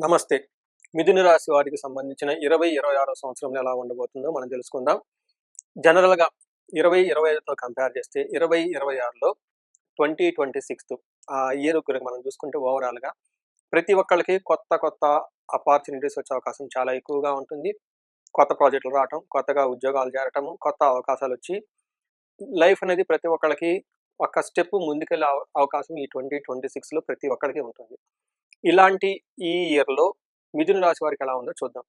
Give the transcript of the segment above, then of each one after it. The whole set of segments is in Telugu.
నమస్తే. మిథున రాశి వారికి సంబంధించిన ఇరవై ఇరవై ఆరో సంవత్సరంలో ఎలా ఉండబోతుందో మనం తెలుసుకుందాం. జనరల్గా ఇరవై ఇరవై ఐదుతో కంపేర్ చేస్తే ఇరవై ఇరవై ఆరులో ట్వంటీ ట్వంటీ సిక్స్త్ ఆ ఇయర్ గురించి మనం చూసుకుంటే ఓవరాల్గా ప్రతి ఒక్కళ్ళకి కొత్త కొత్త అపార్చునిటీస్ వచ్చే అవకాశం చాలా ఎక్కువగా ఉంటుంది. కొత్త ప్రాజెక్టులు రావటం కొత్తగా ఉద్యోగాలు చేరటం కొత్త అవకాశాలు వచ్చి లైఫ్ అనేది ప్రతి ఒక్కళ్ళకి ఒక స్టెప్ ముందుకెళ్ళే అవ- అవకాశం ఈ ట్వంటీ ట్వంటీ సిక్స్లో ప్రతి ఒక్కరికి ఉంటుంది. ఇలాంటి ఈ ఇయర్లో మిథున రాశి వారికి ఎలా ఉందో చూద్దాం.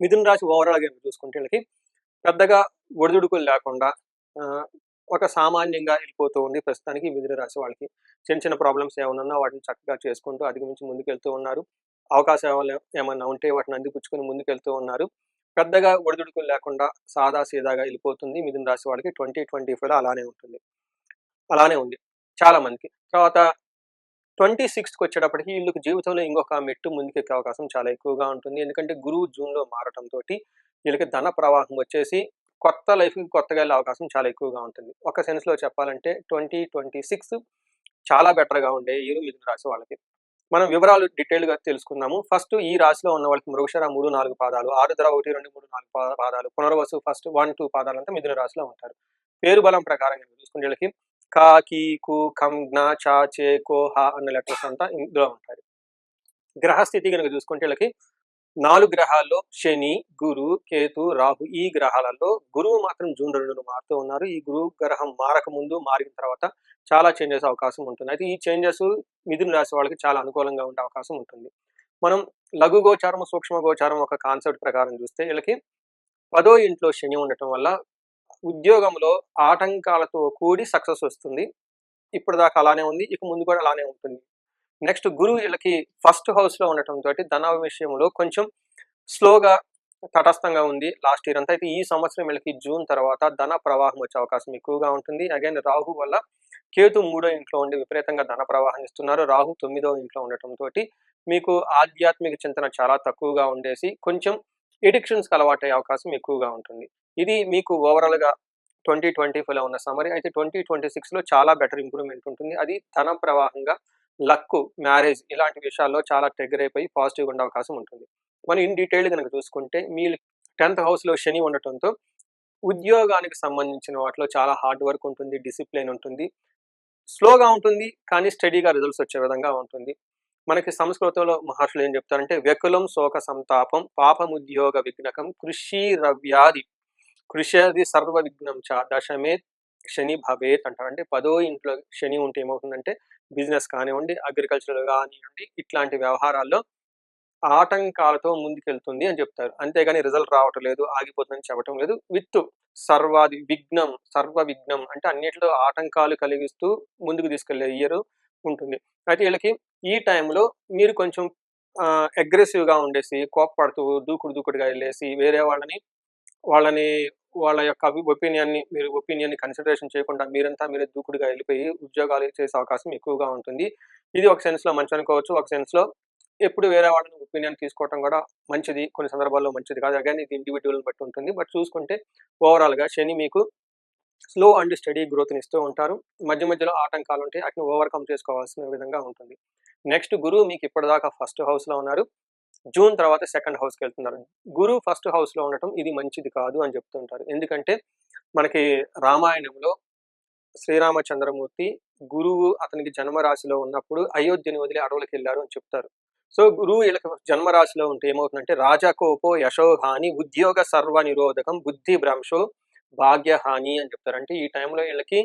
మిథున రాశి ఓవరాల్ చూసుకుంటే వీళ్ళకి పెద్దగా ఒడిదుడుకులు లేకుండా ఒక సామాన్యంగా వెళ్ళిపోతూ ఉంది ప్రస్తుతానికి మిథున రాశి వాళ్ళకి. చిన్న చిన్న ప్రాబ్లమ్స్ ఏమైనా వాటిని చక్కగా చేసుకుంటూ అధిగమించి ముందుకెళ్తూ ఉన్నారు. అవకాశాలు ఏమన్నా ఉంటే వాటిని అందిపుచ్చుకొని ముందుకెళ్తూ ఉన్నారు. పెద్దగా ఒడిదుడుకులు లేకుండా సాదా సీదాగా వెళ్ళిపోతుంది మిథున రాశి వాళ్ళకి. ట్వంటీ ట్వంటీ ఫైవ్ అలానే ఉంటుంది. అలానే ఉంది. చాలా మందికి. తర్వాత ట్వంటీ సిక్స్కి వచ్చేటప్పటికి వీళ్ళకి జీవితంలో ఇంకొక మెట్టు ముందుకెక్కే అవకాశం చాలా ఎక్కువగా ఉంటుంది. ఎందుకంటే గురువు జూన్లో మారటంతో వీళ్ళకి ధన ప్రవాహం వచ్చేసి కొత్త లైఫ్కి కొత్తగా వెళ్ళే అవకాశం చాలా ఎక్కువగా ఉంటుంది. ఒక సెన్స్లో చెప్పాలంటే ట్వంటీ ట్వంటీ సిక్స్ చాలా బెటర్గా ఉండే ఈ మిథున రాశి వాళ్ళకి. మనం వివరాలు డీటెయిల్గా తెలుసుకుందాము. ఫస్ట్ ఈ రాశిలో ఉన్న వాళ్ళకి మృగశర మూడు నాలుగు పాదాలు ఆరుద్ర ఒకటి రెండు మూడు నాలుగు పాదాలు పునర్వసు ఫస్ట్ వన్ టూ పాదాలు అంతా మిథున రాశిలో ఉంటారు. పేరు బలం ప్రకారం చూసుకునే వీళ్ళకి కా కీ కు ఖం జ్ఞా చా చే కో హ అన్న లెటర్స్ అంతా ఇందులో ఉంటాయి. గ్రహస్థితి కనుక చూసుకుంటే వీళ్ళకి నాలుగు గ్రహాల్లో శని గురు కేతు రాహు ఈ గ్రహాలలో గురువు మాత్రం జూన్ రెండును మారుతూ ఉన్నారు. ఈ గురువు గ్రహం మారక ముందు మారిన తర్వాత చాలా చేంజెస్ అవకాశం ఉంటుంది. అయితే ఈ చేంజెస్ మిథున రాశి వాళ్ళకి చాలా అనుకూలంగా ఉండే అవకాశం ఉంటుంది. మనం లఘు గోచారం సూక్ష్మ గోచారం ఒక కాన్సెప్ట్ ప్రకారం చూస్తే వీళ్ళకి పదో ఇంట్లో శని ఉండటం వల్ల ఉద్యోగంలో ఆటంకాలతో కూడి సక్సెస్ వస్తుంది. ఇప్పుడు దాకా అలానే ఉంది. ఇక ముందు కూడా అలానే ఉంటుంది. నెక్స్ట్ గురువు వీళ్ళకి ఫస్ట్ హౌస్లో ఉండటంతో ఉండటం తోటి ధన విషయంలో కొంచెం స్లోగా తటస్థంగా ఉంది లాస్ట్ ఇయర్ అంతా. అయితే ఈ సంవత్సరం వీళ్ళకి జూన్ తర్వాత ధన ప్రవాహం వచ్చే అవకాశం ఎక్కువగా ఉంటుంది. అగైన్ రాహు వల్ల కేతు మూడో ఇంట్లో ఉండి విపరీతంగా ధన ప్రవాహం ఇస్తున్నారు. రాహు తొమ్మిదో ఇంట్లో ఉండటం తోటి మీకు ఆధ్యాత్మిక చింతన చాలా తక్కువగా ఉండేసి కొంచెం ఎడిక్షన్స్కి అలవాటయ్యే అవకాశం ఎక్కువగా ఉంటుంది. ఇది మీకు ఓవరాల్గా ట్వంటీ ట్వంటీ ఫైవ్లో ఉన్న సమరీ అయితే ట్వంటీ ట్వంటీ సిక్స్లో చాలా బెటర్ ఇంప్రూవ్మెంట్ ఉంటుంది. అది ధన ప్రవాహంగా లక్ మ్యారేజ్ ఇలాంటి విషయాల్లో చాలా ట్రిగర్ అయిపోయి పాజిటివ్గా ఉండే అవకాశం ఉంటుంది. మనం ఇన్ డీటెయిల్ కనుక చూసుకుంటే మీ టెన్త్ హౌస్లో శని ఉండటంతో ఉద్యోగానికి సంబంధించిన వాటిలో చాలా హార్డ్ వర్క్ ఉంటుంది డిసిప్లిన్ ఉంటుంది. స్లోగా ఉంటుంది కానీ స్టడీగా రిజల్ట్స్ వచ్చే విధంగా ఉంటుంది. మనకి సంస్కృతంలో మహర్షులు ఏం చెప్తారంటే వ్యకులం శోక సంతాపం పాపముద్యోగ విఘ్నకం కృషి రవ్యాది కృషి సర్వ విఘ్నం చ దశమే శని భవేత్ అంటారు. అంటే పదో ఇంట్లో శని ఉంటే ఏమవుతుందంటే బిజినెస్ కానివ్వండి అగ్రికల్చర్ కానివ్వండి ఇట్లాంటి వ్యవహారాల్లో ఆటంకాలతో ముందుకెళ్తుంది అని చెప్తారు. అంతేగాని రిజల్ట్ రావటం లేదు ఆగిపోతుందని చెప్పటం లేదు. విత్ సర్వాది విఘ్నం సర్వ విఘ్నం అంటే అన్నిటిలో ఆటంకాలు కలిగిస్తూ ముందుకు తీసుకెళ్ళే ఇయర్ ఉంటుంది. అయితే వీళ్ళకి ఈ టైంలో మీరు కొంచెం అగ్రెసివ్గా ఉండేసి కోప్పడుతూ దూకుడు దూకుడుగా వెళ్ళేసి వేరే వాళ్ళని వాళ్ళని వాళ్ళ యొక్క ఒపీనియన్ని మీరు ఒపీనియన్ని కన్సిడరేషన్ చేయకుండా మీరంతా మీరే దూకుడుగా వెళ్ళిపోయి ఉద్యోగాలు చేసే అవకాశం ఎక్కువగా ఉంటుంది. ఇది ఒక సెన్స్లో మంచి అనుకోవచ్చు. ఒక సెన్స్లో ఎప్పుడు వేరే వాళ్ళని ఒపీనియన్ తీసుకోవడం కూడా మంచిది. కొన్ని సందర్భాల్లో మంచిది కాదు. అగైన్ ఇది ఇండివిజువల్ని బట్టి ఉంటుంది. బట్ చూసుకుంటే ఓవరాల్గా శని మీకు స్లో అండ్ స్టడీ గ్రోత్ని ఇస్తూ ఉంటారు. మధ్య మధ్యలో ఆటంకాలు ఉంటాయి వాటిని ఓవర్కమ్ చేసుకోవాల్సిన విధంగా ఉంటుంది. నెక్స్ట్ గురువు మీకు ఇప్పటిదాకా ఫస్ట్ హౌస్లో ఉన్నారు. జూన్ తర్వాత సెకండ్ హౌస్కి వెళ్తున్నారు. గురువు ఫస్ట్ హౌస్లో ఉండటం ఇది మంచిది కాదు అని చెప్తుంటారు. ఎందుకంటే మనకి రామాయణంలో శ్రీరామచంద్రమూర్తి గురువు అతనికి జన్మరాశిలో ఉన్నప్పుడు అయోధ్యని వదిలి అడవులకు వెళ్ళారు అని చెప్తారు. సో గురువు వీళ్ళకి జన్మరాశిలో ఉంటే ఏమవుతుందంటే రాజకోపో యశోహాని ఉద్యోగ సర్వ నిరోధకం బుద్ధి భ్రంశో భాగ్యహాని అని చెప్తారు. అంటే ఈ టైంలో వీళ్ళకి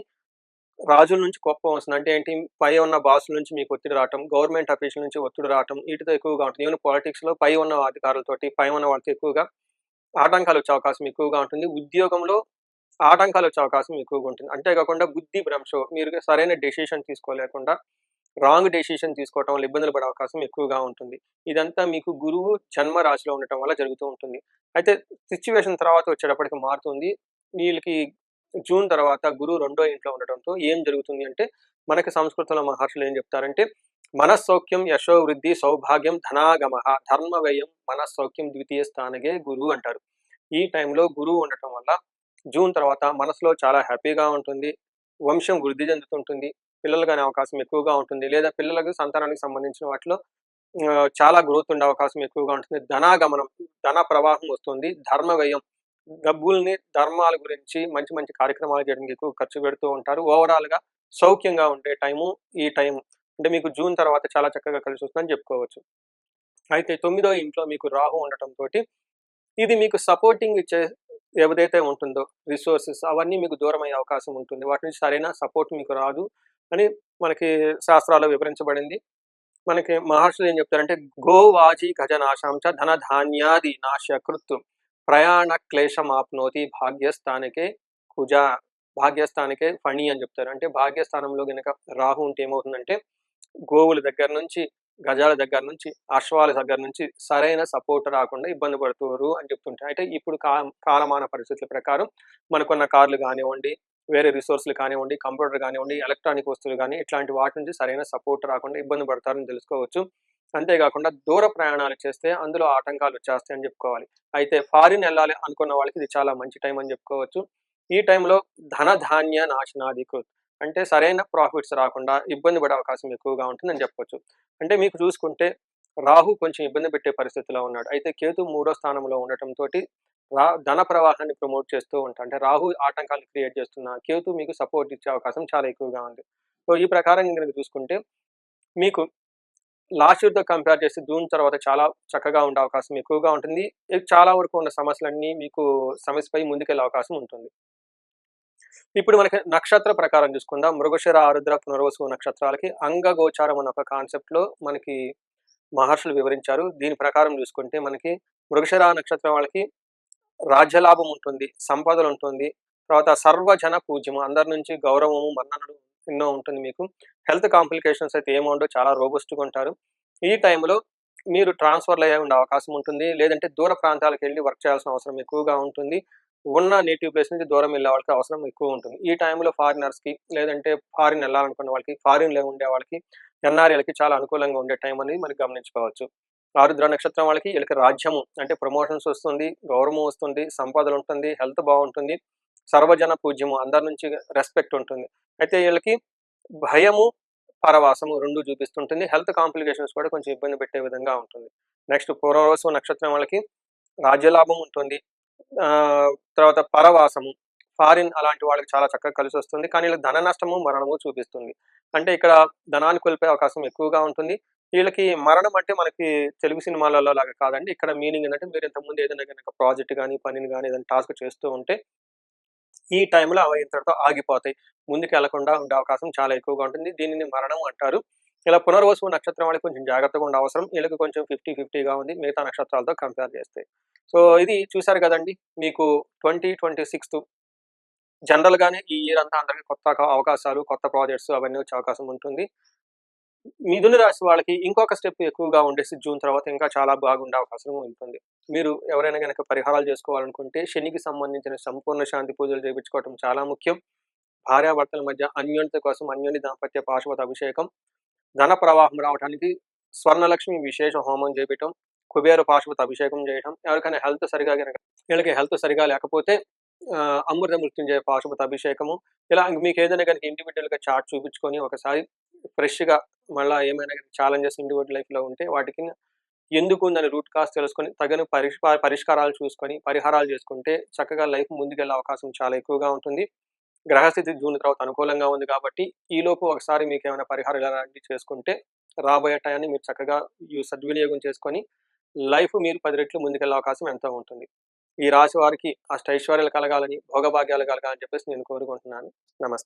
రాజుల నుంచి గొప్ప వస్తుంది. అంటే ఏంటి? పై ఉన్న బాసుల నుంచి మీకు ఒత్తిడి రావటం గవర్నమెంట్ అఫీషియల్ నుంచి ఒత్తిడి రావటం వీటితో ఎక్కువగా ఉంటుంది. ఈవెన్ పాలిటిక్స్లో పై ఉన్న అధికారులతోటి పై ఉన్న వాళ్ళతో ఎక్కువగా ఆటంకాలు వచ్చే అవకాశం ఎక్కువగా ఉంటుంది. ఉద్యోగంలో ఆటంకాలు వచ్చే అవకాశం ఎక్కువగా ఉంటుంది. అంతేకాకుండా బుద్ధి భ్రంశో మీరు సరైన డెసిషన్ తీసుకోలేకుండా రాంగ్ డెసిషన్ తీసుకోవటం వల్ల ఇబ్బందులు పడే అవకాశం ఎక్కువగా ఉంటుంది. ఇదంతా మీకు గురువు జన్మ రాశిలో ఉండటం వల్ల జరుగుతూ ఉంటుంది. అయితే సిచ్యువేషన్ తర్వాత వచ్చేటప్పటికి మారుతుంది. వీళ్ళకి జూన్ తర్వాత గురువు రెండో ఇంట్లో ఉండటంతో ఏం జరుగుతుంది అంటే మనకి సంస్కృతంలో మహర్షులు ఏం చెప్తారంటే మనస్సౌఖ్యం యశో వృద్ధి సౌభాగ్యం ధనాగమ ధర్మ వ్యయం మనస్సౌఖ్యం ద్వితీయ స్థానగే గురువు అంటారు. ఈ టైంలో గురువు ఉండటం వల్ల జూన్ తర్వాత మనసులో చాలా హ్యాపీగా ఉంటుంది వంశం వృద్ధి చెందుతుంటుంది పిల్లలు కానీ అవకాశం ఎక్కువగా ఉంటుంది లేదా పిల్లలకు సంతానానికి సంబంధించిన వాటిలో చాలా గ్రోత్ ఉండే అవకాశం ఎక్కువగా ఉంటుంది. ధనాగమనం ధన ప్రవాహం వస్తుంది ధర్మ వ్యయం డబ్బుల్ని ధర్మాల గురించి మంచి మంచి కార్యక్రమాలు చేయడానికి ఎక్కువ ఖర్చు పెడుతూ ఉంటారు. ఓవరాల్గా సౌఖ్యంగా ఉండే టైము ఈ టైం అంటే మీకు జూన్ తర్వాత చాలా చక్కగా కలిసి వస్తుందని చెప్పుకోవచ్చు. అయితే తొమ్మిదో ఇంట్లో మీకు రాహు ఉండటం తోటి ఇది మీకు సపోర్టింగ్ ఇచ్చే ఏదైతే ఉంటుందో రిసోర్సెస్ అవన్నీ మీకు దూరం అయ్యే అవకాశం ఉంటుంది. వాటి నుంచి సరైన సపోర్ట్ మీకు రాదు అని మనకి శాస్త్రాల్లో వివరించబడింది. మనకి మహర్షులు ఏం చెప్తారంటే గోవాజీ గజనాశాంచ ధన ధాన్యాది నాశకృత్వం ప్రయాణ క్లేశం ఆప్నోతి భాగ్యస్థానికే కుజ భాగ్యస్థానికే ఫణి అని చెప్తారు. అంటే భాగ్యస్థానంలో గనక రాహు ఉంటే ఏమవుతుందంటే గోవుల దగ్గర నుంచి గజాల దగ్గర నుంచి అశ్వాల దగ్గర నుంచి సరైన సపోర్ట్ రాకుండా ఇబ్బంది పడుతున్నారు అని చెప్తుంటారు. అయితే ఇప్పుడు కాలమాన పరిస్థితుల ప్రకారం మనకున్న కార్లు కానివ్వండి వేరే రిసోర్స్లు కానివ్వండి కంప్యూటర్ కానివ్వండి ఎలక్ట్రానిక్ వస్తువులు కానీ ఇట్లాంటి వాటి నుంచి సరైన సపోర్ట్ రాకుండా ఇబ్బంది పడతారని తెలుసుకోవచ్చు. అంతేకాకుండా దూర ప్రయాణాలు చేస్తే అందులో ఆటంకాలు వచ్చేస్తాయని చెప్పుకోవాలి. అయితే ఫారిన్ వెళ్ళాలి అనుకున్న వాళ్ళకి ఇది చాలా మంచి టైం అని చెప్పుకోవచ్చు. ఈ టైంలో ధన ధాన్య నాశనాధికృత్ అంటే సరైన ప్రాఫిట్స్ రాకుండా ఇబ్బంది పడే అవకాశం ఎక్కువగా ఉంటుందని చెప్పొచ్చు. అంటే మీకు చూసుకుంటే రాహు కొంచెం ఇబ్బంది పెట్టే పరిస్థితిలో ఉన్నాడు. అయితే కేతు మూడో స్థానంలో ఉండటంతో రా ధన ప్రవాహాన్ని ప్రమోట్ చేస్తూ ఉంటాడు అంటే రాహు ఆటంకాలు క్రియేట్ చేస్తున్న కేతు మీకు సపోర్ట్ ఇచ్చే అవకాశం చాలా ఎక్కువగా ఉంది. సో ఈ ప్రకారం కనుక చూసుకుంటే మీకు లాస్ట్ ఇయర్తో కంపేర్ చేస్తే జూన్ తర్వాత చాలా చక్కగా ఉండే అవకాశం ఎక్కువగా ఉంటుంది. చాలా వరకు ఉన్న సమస్యలన్నీ మీకు సమస్యపై ముందుకెళ్ళే అవకాశం ఉంటుంది. ఇప్పుడు మనకి నక్షత్ర ప్రకారం చూసుకుందాం. మృగశిర ఆరుద్ర పునర్వసు నక్షత్రాలకి అంగగోచారం అన్న ఒక కాన్సెప్ట్లో మనకి మహర్షులు వివరించారు. దీని ప్రకారం చూసుకుంటే మనకి మృగశిర నక్షత్రం వాళ్ళకి రాజ్యలాభం ఉంటుంది సంపదలు ఉంటుంది. తర్వాత సర్వజన పూజ్యము అందరి నుంచి గౌరవము మన్ననలు ఎన్నో ఉంటుంది మీకు. హెల్త్ కాంప్లికేషన్స్ అయితే ఏముండో చాలా రోబస్ట్గా ఉంటారు. ఈ టైంలో మీరు ట్రాన్స్ఫర్లు అయ్యే ఉండే అవకాశం ఉంటుంది. లేదంటే దూర ప్రాంతాలకు వెళ్ళి వర్క్ చేయాల్సిన అవసరం ఎక్కువగా ఉంటుంది. ఉన్న నేటివ్ ప్లేస్ నుంచి దూరం వెళ్ళే వాళ్ళకి అవసరం ఎక్కువ ఉంటుంది. ఈ టైంలో ఫారినర్స్కి లేదంటే ఫారిన్ వెళ్ళాలనుకున్న వాళ్ళకి ఫారిన్లో ఉండే వాళ్ళకి ఎన్ఆర్ఏలకి చాలా అనుకూలంగా ఉండే టైం అనేది మనకి గమనించుకోవచ్చు. ఆరుద్ర నక్షత్రం వాళ్ళకి వీళ్ళకి రాజ్యము అంటే ప్రమోషన్స్ వస్తుంది గౌరవం వస్తుంది సంపదలు ఉంటుంది హెల్త్ బాగుంటుంది. సర్వజన పూజ్యము అందరి నుంచి రెస్పెక్ట్ ఉంటుంది. అయితే వీళ్ళకి భయము పరవాసము రెండు చూపిస్తుంటుంది. హెల్త్ కాంప్లికేషన్స్ కూడా కొంచెం ఇబ్బంది పెట్టే విధంగా ఉంటుంది. నెక్స్ట్ పూర్వరోసం నక్షత్రం వాళ్ళకి రాజ్యలాభం ఉంటుంది. తర్వాత పరవాసము ఫారిన్ అలాంటి వాళ్ళకి చాలా చక్కగా కలిసి వస్తుంది. కానీ వీళ్ళకి ధన నష్టము మరణము చూపిస్తుంది. అంటే ఇక్కడ ధనాన్ని కోల్పోయే అవకాశం ఎక్కువగా ఉంటుంది. వీళ్ళకి మరణం అంటే మనకి తెలుగు సినిమాలలో లాగా కాదండి. ఇక్కడ మీనింగ్ ఏంటంటే మీరు ఇంతకుముందు ఏదైనా కనుక ప్రాజెక్ట్ కానీ పనిని కానీ ఏదైనా టాస్క్ చేస్తూ ఉంటే ఈ టైంలో అవి ఇంతటితో ఆగిపోతాయి. ముందుకు వెళ్ళకుండా ఉండే అవకాశం చాలా ఎక్కువగా ఉంటుంది. దీనిని మరణం అంటారు. ఇలా పునర్వసు నక్షత్రం వాళ్ళకి కొంచెం జాగ్రత్తగా ఉండే అవసరం. వీళ్ళకి కొంచెం ఫిఫ్టీ ఫిఫ్టీగా ఉంది. మిగతా నక్షత్రాలతో కంపేర్ చేస్తే. సో ఇది చూసారు కదండి. మీకు ట్వంటీ ట్వంటీ సిక్స్త్ జనరల్గానే ఈ ఇయర్ అంతా అందరికీ కొత్త అవకాశాలు కొత్త ప్రాజెక్ట్స్ అవన్నీ వచ్చే అవకాశం ఉంటుంది. మిథున రాశి వాళ్ళకి ఇంకొక స్టెప్ ఎక్కువగా ఉండేసి జూన్ తర్వాత ఇంకా చాలా బాగుండే అవకాశం ఉంటుంది. మీరు ఎవరైనా కనుక పరిహారాలు చేసుకోవాలనుకుంటే శనికి సంబంధించిన సంపూర్ణ శాంతి పూజలు చేయించుకోవటం చాలా ముఖ్యం. భార్యాభర్తల మధ్య అన్యోన్యత కోసం అన్యోన్య దాంపత్య పాశుపత అభిషేకం ధన ప్రవాహం రావడానికి స్వర్ణలక్ష్మి విశేష హోమం చేయటం కుబేర పాశుపత అభిషేకం చేయటం ఎవరికైనా హెల్త్ సరిగా కనుక వీళ్ళకి హెల్త్ సరిగా లేకపోతే అమృత మృత్యుంజయ పాశుపత అభిషేకము. ఇలా మీకు ఏదైనా కనుక ఇండివిజువల్గా చార్ట్ చూపించుకొని ఒకసారి ఫ్రెష్గా మళ్ళీ ఏమైనా ఛాలెంజెస్ ఇండివిజువల్ లైఫ్లో ఉంటే వాటికి ఎందుకు ఉందని రూట్ కాస్ తెలుసుకొని తగిన పరిష్ పరిష్కారాలు చూసుకొని పరిహారాలు చేసుకుంటే చక్కగా లైఫ్ ముందుకెళ్ళే అవకాశం చాలా ఎక్కువగా ఉంటుంది. గ్రహస్థితి జూన్ తర్వాత అనుకూలంగా ఉంది కాబట్టి ఈ లోపు ఒకసారి మీకు ఏమైనా పరిహారాలు అలాంటివి చేసుకుంటే రాబోయే టయాన్ని మీరు చక్కగా యు- సద్వినియోగం చేసుకొని లైఫ్ మీరు పది రెట్లు ముందుకెళ్ళే అవకాశం ఎంతో ఉంటుంది. ఈ రాశి వారికి అష్టైశ్వర్యాలు కలగాలని భోగభాగ్యాలు కలగాలని చెప్పేసి నేను కోరుకుంటున్నాను. నమస్తే.